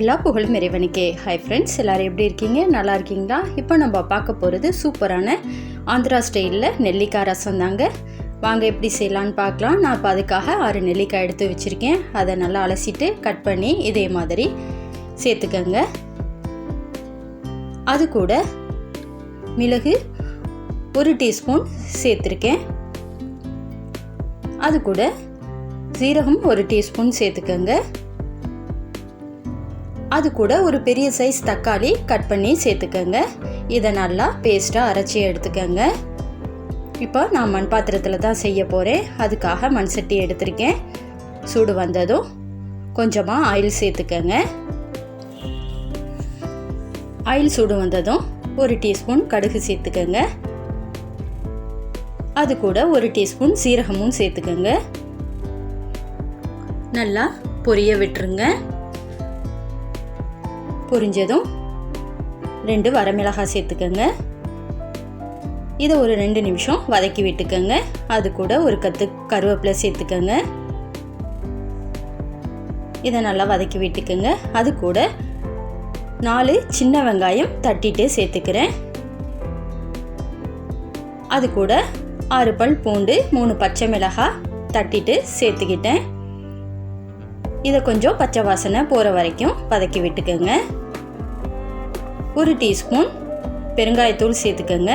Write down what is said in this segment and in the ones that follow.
எல்லா புகழும் இறைவனுக்கே. ஹை ஃப்ரெண்ட்ஸ் எல்லோரும் எப்படி இருக்கீங்க? நல்லா இருக்கீங்களா? இப்போ நம்ம பார்க்க போகிறது சூப்பரான ஆந்திரா ஸ்டைலில் நெல்லிக்காய் ரசம் தாங்க. வாங்க எப்படி செய்யலான்னு பார்க்கலாம். நான் இப்போ அதுக்காக ஆறு நெல்லிக்காய் எடுத்து வச்சுருக்கேன். அதை நல்லா அலசிட்டு கட் பண்ணி இதே மாதிரி சேர்த்துக்கங்க. அது கூட மிளகு ஒரு டீஸ்பூன் சேர்த்துருக்கேன். அது கூட சீரகம் ஒரு டீஸ்பூன் சேர்த்துக்கங்க. அது கூட ஒரு பெரிய சைஸ் தக்காளி கட் பண்ணி சேர்த்துக்கோங்க. இதை நல்லா பேஸ்ட்டாக அரைச்சி எடுத்துக்கோங்க. இப்போ நான் மண் பாத்திரத்தில் தான் செய்ய போகிறேன் அதுக்காக மண் சட்டி எடுத்திருக்கேன். சூடு வந்ததும் கொஞ்சமாக ஆயில் சேர்த்துக்கோங்க. ஆயில் சூடு வந்ததும் ஒரு டீஸ்பூன் கடுகு சேர்த்துக்கோங்க. அது கூட ஒரு டீஸ்பூன் சீரகமும் சேர்த்துக்கோங்க. நல்லா பொரிய விட்டுருங்க. பொரிஞ்சதும் ரெண்டு வரமிளகாய் சேர்த்துக்கோங்க. இதை ஒரு ரெண்டு நிமிஷம் வதக்கி விட்டுக்கோங்க. அது கூட ஒரு கத்து கருவேப்பிலை சேர்த்துக்கோங்க. இதை நல்லா வதக்கி விட்டுக்கோங்க. அது கூட நாலு சின்ன வெங்காயம் தட்டிட்டு சேர்த்துக்கிறேன். அது கூட ஆறு பல் பூண்டு மூணு பச்சை மிளகாய் தட்டிட்டு சேர்த்துக்கிட்டேன். இதை கொஞ்சம் பச்சை வாசனை போகிற வரைக்கும் வதக்கி விட்டுக்கோங்க. ஒரு டீஸ்பூன் பெருங்காயத்தூள் சேர்த்துக்கோங்க.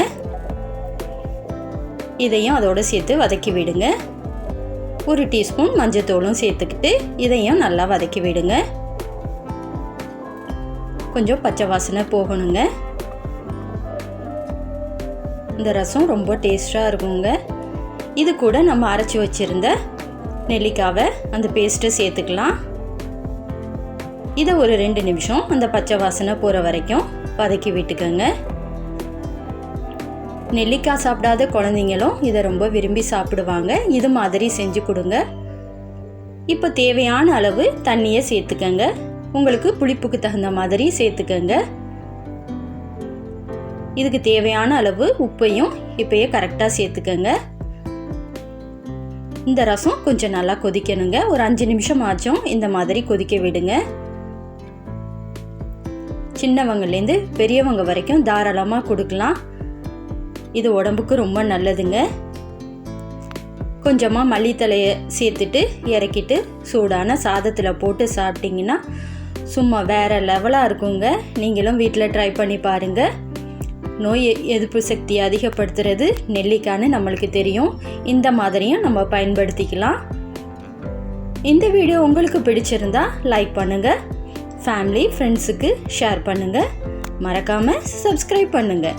இதையும் அதோடு சேர்த்து வதக்கி விடுங்க. ஒரு டீஸ்பூன் மஞ்சத்தூளும் சேர்த்துக்கிட்டு இதையும் நல்லா வதக்கி விடுங்க. கொஞ்சம் பச்சை வாசனை போகணுங்க. இந்த ரசம் ரொம்ப டேஸ்டாக இருக்குங்க. இது கூட நம்ம அரைச்சி வச்சுருந்த நெல்லிக்காவை அந்த பேஸ்ட்டை சேர்த்துக்கலாம். இதை ஒரு ரெண்டு நிமிஷம் அந்த பச்சை வாசனை போகிற வரைக்கும் வதக்கி விட்டுக்கோங்க. நெல்லிக்காய் சாப்பிடாத குழந்தைங்களும் இதை ரொம்ப விரும்பி சாப்பிடுவாங்க. இது மாதிரி செஞ்சு கொடுங்க. இப்போ தேவையான அளவு தண்ணியை சேர்த்துக்கங்க. உங்களுக்கு புளிப்புக்கு தகுந்த மாதிரி சேர்த்துக்கங்க. இதுக்கு தேவையான அளவு உப்பையும் இப்பயே கரெக்டாக சேர்த்துக்கங்க. இந்த ரசம் கொஞ்சம் நல்லா கொதிக்கணுங்க. ஒரு அஞ்சு நிமிஷம் ஆச்சும் இந்த மாதிரி கொதிக்க விடுங்க. சின்னவங்கலேருந்து பெரியவங்க வரைக்கும் தாராளமாக கொடுக்கலாம். இது உடம்புக்கு ரொம்ப நல்லதுங்க. கொஞ்சமாக மல்லித்தலையை சேர்த்துட்டு இறக்கிட்டு சூடான சாதத்தில் போட்டு சாப்பிட்டிங்கன்னா சும்மா வேறு லெவலாக இருக்குங்க. நீங்களும் வீட்டில் ட்ரை பண்ணி பாருங்கள் நோய் எதிர்ப்பு சக்தியை அதிகப்படுத்துறது நெல்லிக்காய்னு நம்மளுக்கு தெரியும். இந்த மாதிரியும் நம்ம பயன்படுத்திக்கலாம். இந்த வீடியோ உங்களுக்கு பிடிச்சிருந்தா லைக் பண்ணுங்கள் ஃபேமிலி ஃப்ரெண்ட்ஸுக்கு ஷேர் பண்ணுங்கள் மறக்காமல் சப்ஸ்கிரைப் பண்ணுங்கள்